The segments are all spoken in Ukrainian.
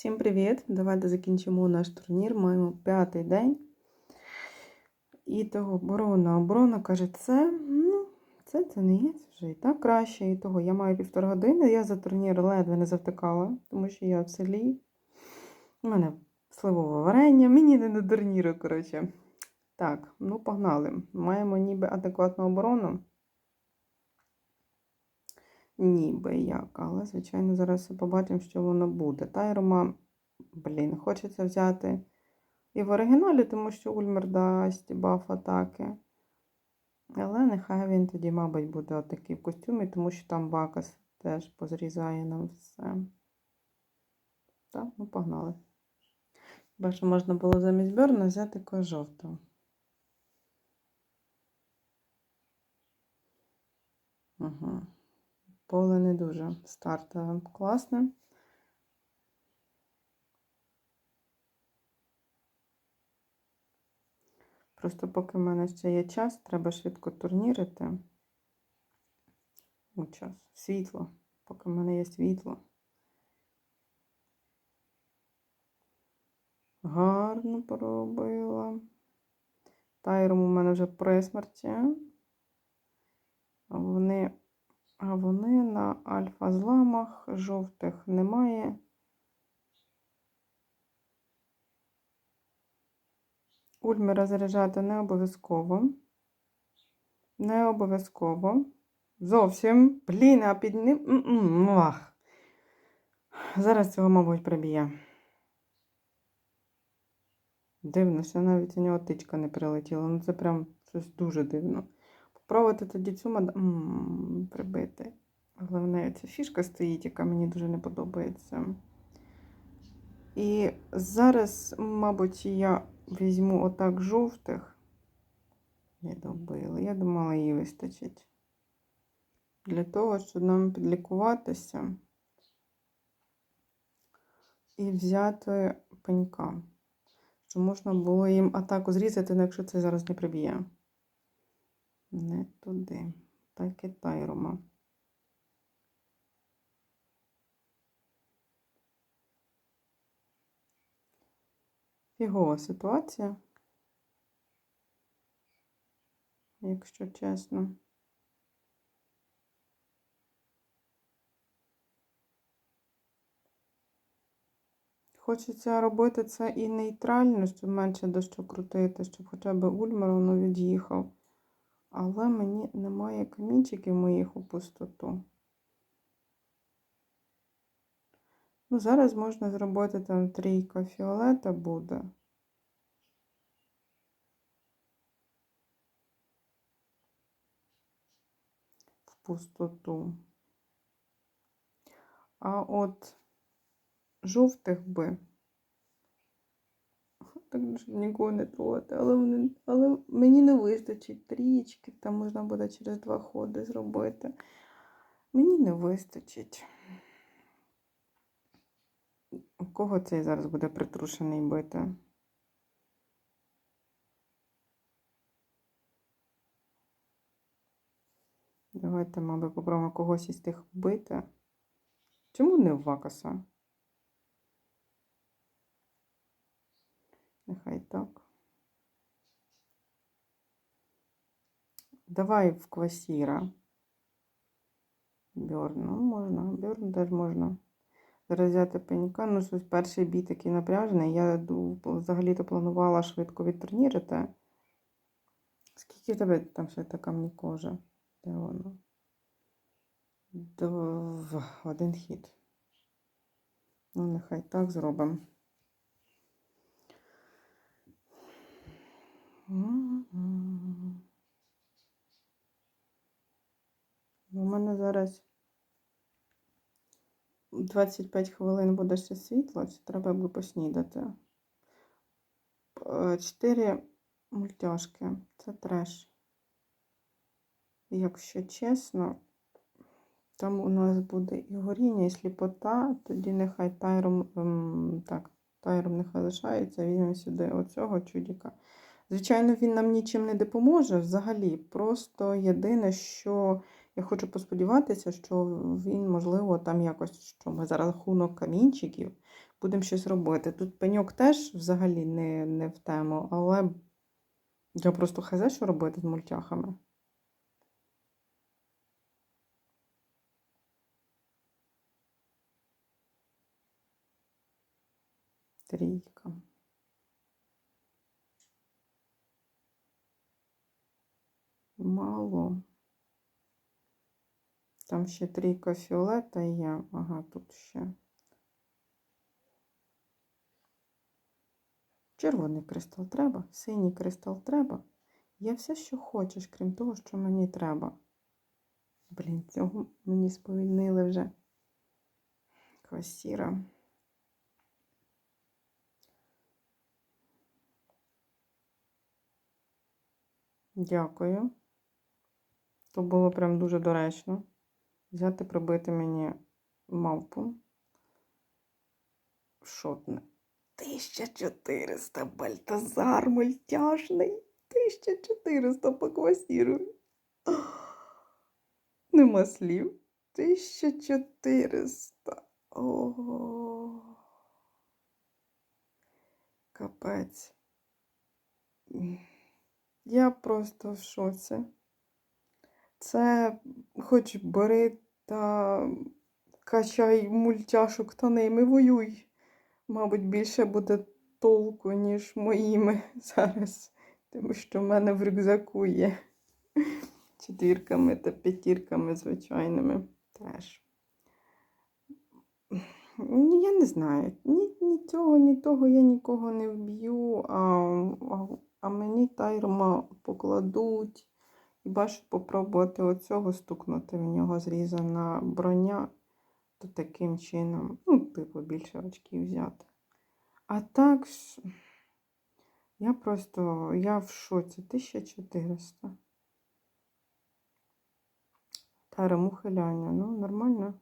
Всім привіт! Давайте закінчимо наш турнір. Маємо п'ятий день. І того оборона. Оборона каже, це, ну, це, це не є, вже і так краще. І того я маю півтора години. Я за турнір ледве не завтикала, тому що я в селі. У мене сливове варення, мені не до турніру, коротше. Так, ну погнали. Маємо ніби адекватну оборону. Ніби як, але, звичайно, зараз побачимо, що воно буде. Тайрома, блін, хочеться взяти і в оригіналі, тому що Ульмер дасть баф атаки. Але нехай він тоді, мабуть, буде отакий в костюмі, тому що там Бакас теж позрізає нам все. Так, ну погнали. Що можна було замість Берна взяти якогось жовтого. Угу. Поле не дуже. Старт класне. Просто поки в мене ще є час, треба швидко турнірити. У час. Світло. Поки в мене є світло. Гарно поробила. Тайром у мене вже при смерті. Вони а вони на альфа-зламах жовтих немає. Ульмера заряджати не обов'язково. Не обов'язково. Зовсім. Блін, а під ним. Ах. Зараз цього, мабуть, приб'є. Дивно, що навіть у нього тичка не прилетіла. Ну це прям щось дуже дивно. Попробувати тоді цю мад... М, прибити. Головне, ця фішка стоїть, яка мені дуже не подобається. І зараз, мабуть, я візьму отак жовтих. Не добили. Я думала, її вистачить. Для того, щоб нам підлікуватися і взяти пенька. Щоб можна було їм атаку зрізати, ну, якщо це зараз не приб'є. Не туди. Так і тайрома. Фігова ситуація, якщо чесно. Хочеться робити це і нейтрально, щоб менше до що крутити, щоб хоча б Ульмер воно від'їхав. Але мені немає камінчиків моїх у пустоту. Ну, зараз можна зробити там трійка фіолета буде. В пустоту. А от жовтих би. Так щоб нікого не трогати. Але, але мені не вистачить трієчки, там можна буде через два ходи зробити. Мені не вистачить. У кого цей зараз буде притрушений бити? Давайте, мабуть, попробуємо когось із тих вбити. Чому не Вакаса? Нехай так. Давай в квасіра. Бьорн, ну можна, Бьорн теж можна. Зараз взяти пенька. Ну, щось перший бій такий напряжений. Я взагалі-то планувала швидко відтурнірити. Скільки в тебе там ще така мені кожа? Де воно? До... Один хід. Ну, нехай так зробимо. У мене зараз 25 хвилин буде ще світло, треба би поснідати. Чотири мультяшки. Це треш. Якщо чесно, там у нас буде і горіння, і сліпота, тоді нехай тайром, ем, так, тайром нехай лишається, візьмемо сюди оцього чудіка. Звичайно, він нам нічим не допоможе взагалі. Просто єдине, що Я хочу посподіватися, що він, можливо, там якось, що ми за рахунок камінчиків будемо щось робити. Тут пеньок теж взагалі не, не в тему, але я просто хз, що робити з мультяхами. Трійка. Мало. Там ще трійка фіолета є. Ага, тут ще. Червоний кристал треба, синій кристал треба. Є все, що хочеш, крім того, що мені треба. Блін, цього мені сповільнили вже. Квасіра. Дякую. То було прям дуже доречно. Взяти, пробити мені мавпу. Шотне. 1400 Бальтазар мультяшний. 1400 по квасіру. Нема слів. 1400. Ого. Капець. Я просто в шоці. Це хоч бери та качай мультяшок та ними воюй. Мабуть, більше буде толку, ніж моїми зараз, тому що в мене в рюкзаку є четвірками та п'ятірками звичайними теж. Ну, Я не знаю, ні, ні цього, ні того я нікого не вб'ю, а, а, а мені тайрома покладуть. І бачу, попробувати оцього стукнути в нього зрізана броня, то таким чином, ну, типу, більше очків взяти. А так, я просто, я в шоці, 1400. Тарем ухиляння, ну, нормально.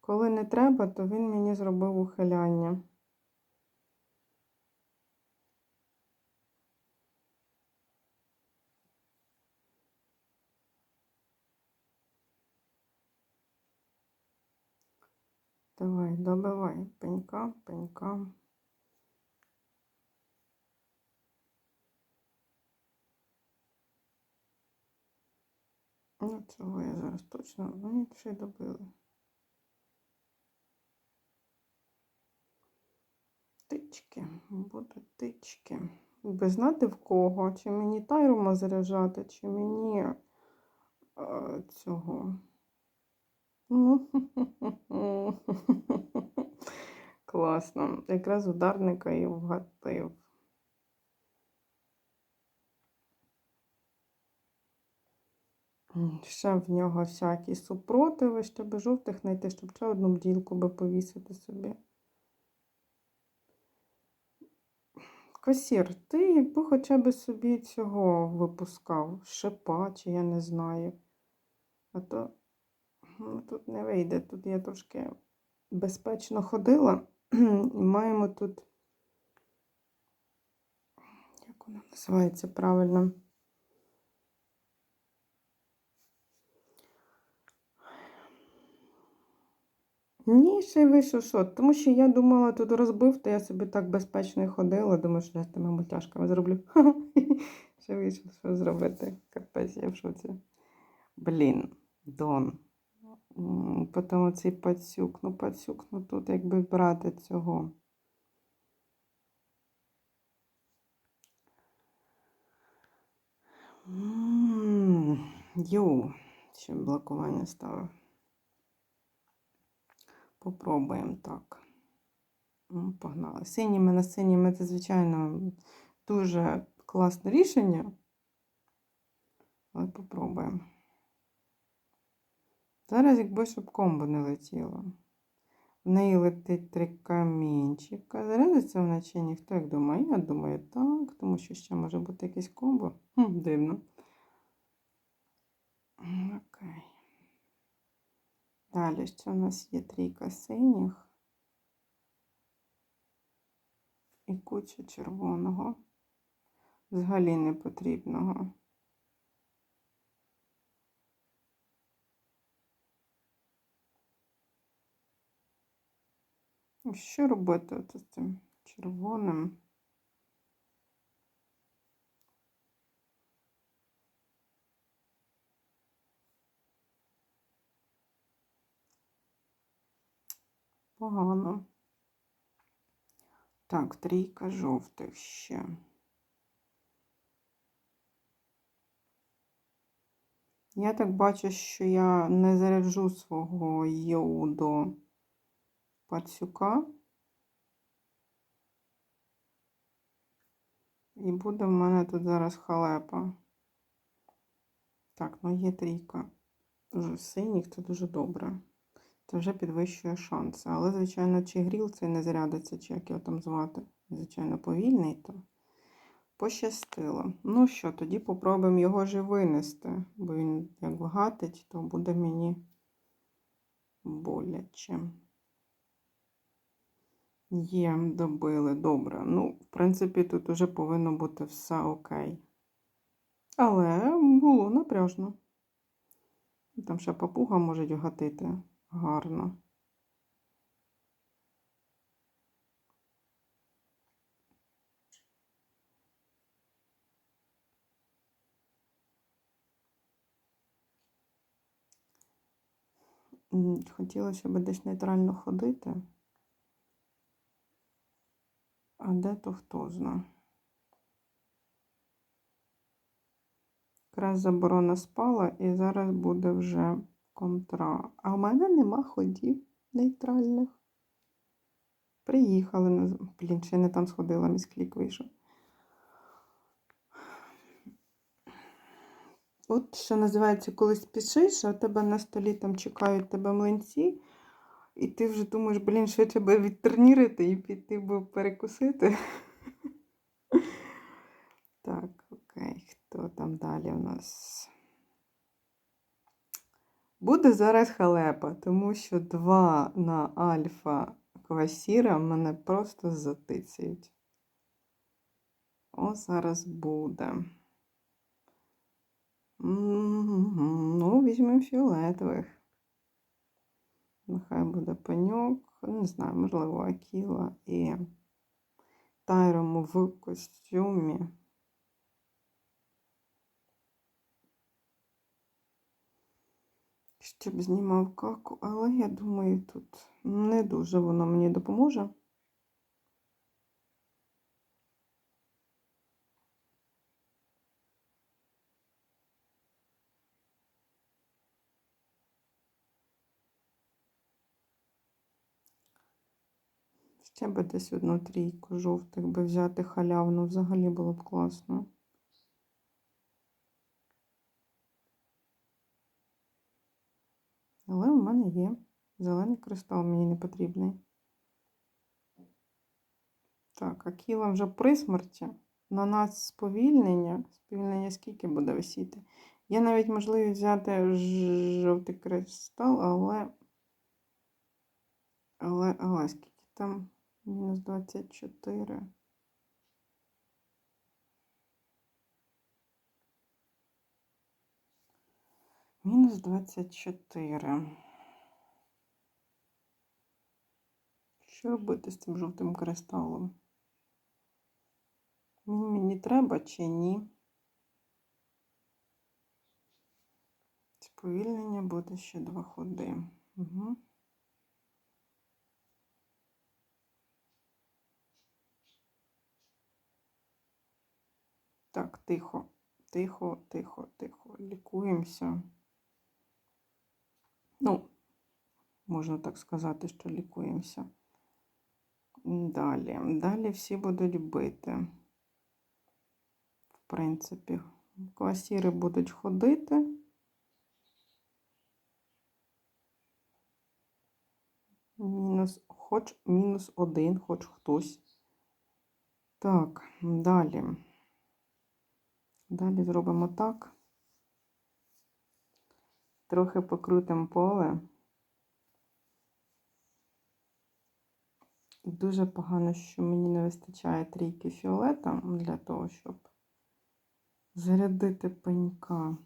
Коли не треба, то він мені зробив ухиляння. Добивай пенька, пенька. Ну, цього я зараз точно. Мені ще й добили. Тички, будуть тички. Би знати в кого, чи мені тайрума заряджати, чи мені е, цього. Класно. Якраз ударника і вгатив. Ще в нього всякі супротиви, щоб жовтих знайти, щоб ще одну бділку би повісити собі. Касір, ти якби хоча б собі цього випускав, шипа, чи я не знаю. А то тут не вийде. Тут я трошки безпечно ходила. І маємо тут, як вона називається правильно? Ні, ще й вийшов шот, тому що я думала, тут розбив, то я собі так безпечно ходила. Думаю, що я з тими мультяшками зроблю. Ще вийшов, що зробити. Капець, я в шоці. Блін, Дон. Потім оцей пацюк. Ну, пацюк, ну тут якби брати цього. Йоу, ще блокування ставив. Попробуємо так. Ну, Погнали. Синіми на синіми це, звичайно, дуже класне рішення. Але попробуємо. Зараз, якби щоб комбо не летіло. В неї летить три камінчика. Зарядиться вона чи ні? Хто як думає? Я думаю, так, тому що ще може бути якесь комбо. Хм, Дивно. Окей. Далі ще у нас є трійка синіх і куча червоного, взагалі не Що робити з цим червоним? Погано. Так, трійка жовтих ще. Я так бачу, що я не заряджу свого йоу до пацюка. І буде в мене тут зараз халепа. Так, ну є трійка. Дуже синіх, це дуже добре. Це вже підвищує шанси. Але, звичайно, чи гріл цей не зарядиться, чи як його там звати. Звичайно, повільний, то пощастило. Ну що, тоді попробуємо його і винести, бо він як вгатить, то буде мені боляче. Є, добили, добре. Ну, в принципі, тут уже повинно бути все окей. Але було напряжно. Там ще папуга може гатити гарно. Хотілося б десь нейтрально ходити. А де то хто зна. Якраз заборона спала і зараз буде вже контра. А в мене нема ходів нейтральних. Приїхали. Блін, ще не там сходила, місклік вийшов. От що називається, коли спішиш, а тебе на столі там чекають тебе млинці, і ти вже думаєш, блін, швидше би відтурнірити і піти би перекусити. Так, окей, хто там далі у нас? Буде зараз халепа, тому що два на альфа квасіра мене просто затицяють. О, зараз буде. Ну, візьмемо фіолетових. Нехай буде паньок, не знаю, можливо, Акіла і Тайрому в костюмі. Щоб знімав каку, але я думаю, тут не дуже воно мені допоможе. Ще би десь одну трійку жовтих би взяти халявну, взагалі було б класно. Але в мене є. Зелений кристал мені не потрібний. Так, Акіла вже при смерті. На нас сповільнення. Сповільнення скільки буде висіти? Є навіть можливість взяти жовтий кристал, але. Але, але скільки там? Мінус 24. Мінус 24. Що робити з цим жовтим кристалом? Він мені треба чи ні? Сповільнення буде ще два ходи. Угу. Так, тихо, тихо, тихо, тихо. Лікуємося. Ну, можна так сказати, що лікуємося. Далі. Далі всі будуть бити. В принципі, класіри будуть ходити. Мінус, хоч мінус один, хоч хтось. Так, далі. Далі зробимо так. Трохи покрутимо поле. Дуже погано, що мені не вистачає трійки фіолета для того, щоб зарядити пенька.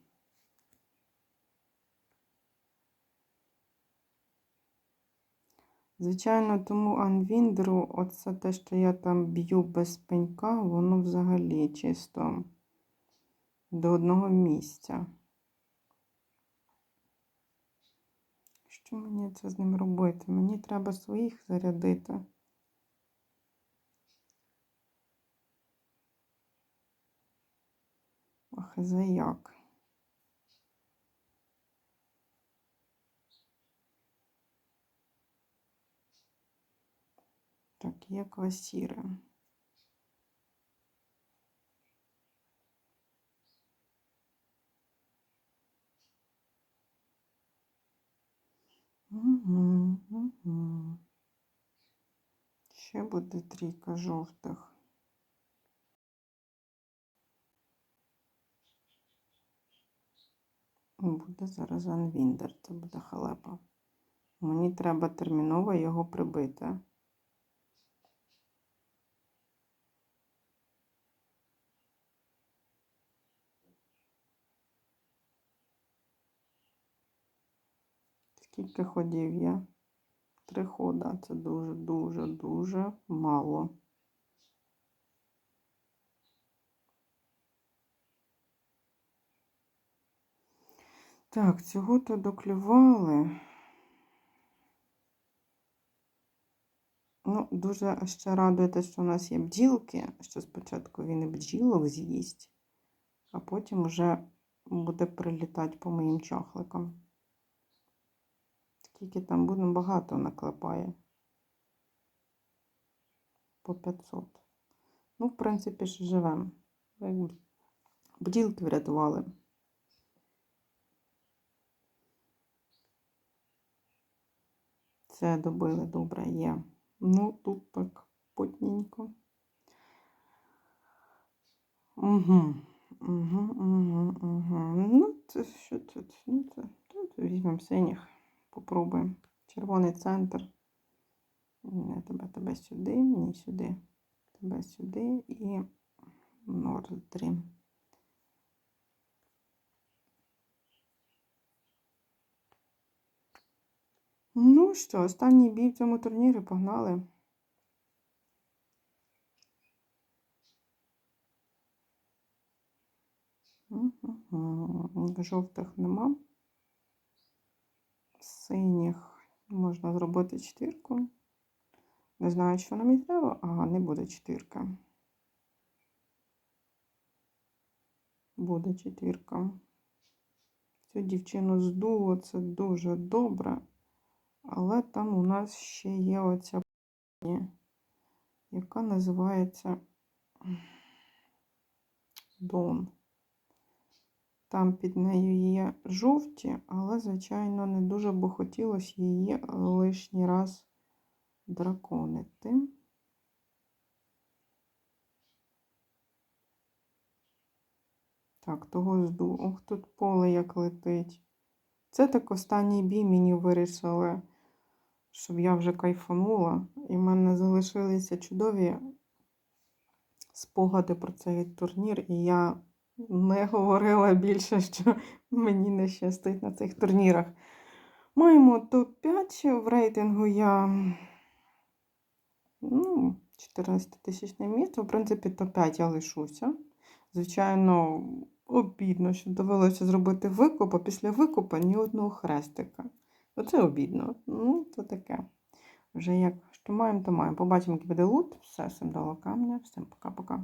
Звичайно, тому анвіндеру, оце те, що я там б'ю без пенька, воно взагалі чисто до одного місця. Що мені це з ним робити? Мені треба своїх зарядити. Ах, за як. Так, є квасіри. Угу, угу. Ще буде трійка жовтих. Буде зараз анвіндер, це буде халепа. Мені треба терміново його прибити. Скільки ходів є? Три хода. Це дуже, дуже, дуже мало. Так, цього то доклювали. Ну, дуже ще радує те, що у нас є бджілки, що спочатку він і бджілок з'їсть, а потім вже буде прилітати по моїм чахликам. Скільки там буде, багато наклепає. По 500. Ну, в принципі, ж живемо. Бділки врятували. Це добили добре є. Ну, тут так потненько. Угу. Угу, угу, угу. Ну, це що тут? Ну, це тут візьмемо синіх. Попробуємо. Червоний центр. Не тебе, тебе сюди, мені сюди, тебе сюди і Нордрі. Ну що, останній бій в цьому турнірі погнали. Жовтих нема. Синіх можна зробити четвірку. Не знаю, що нам і треба, ага, не буде четвірка. Буде четвірка. Цю дівчину здуло, це дуже добре. Але там у нас ще є оця яка називається Дон. Там під нею є жовті, але, звичайно, не дуже би хотілося її лишній раз драконити. Так, того жду. Ох, тут поле як летить. Це так останній бій мені вирішили, щоб я вже кайфанула. І в мене залишилися чудові спогади про цей турнір, і я не говорила більше, що мені не щастить на цих турнірах. Маємо топ-5 в рейтингу я ну, 14 тисячне місце. В принципі, топ-5 я лишуся. Звичайно, обідно, що довелося зробити викуп, а після викупа ні одного хрестика. Оце обідно. Ну, то таке. Вже як що маємо, то маємо. Побачимо, який буде лут. Все, всім дало камня. Всім пока-пока.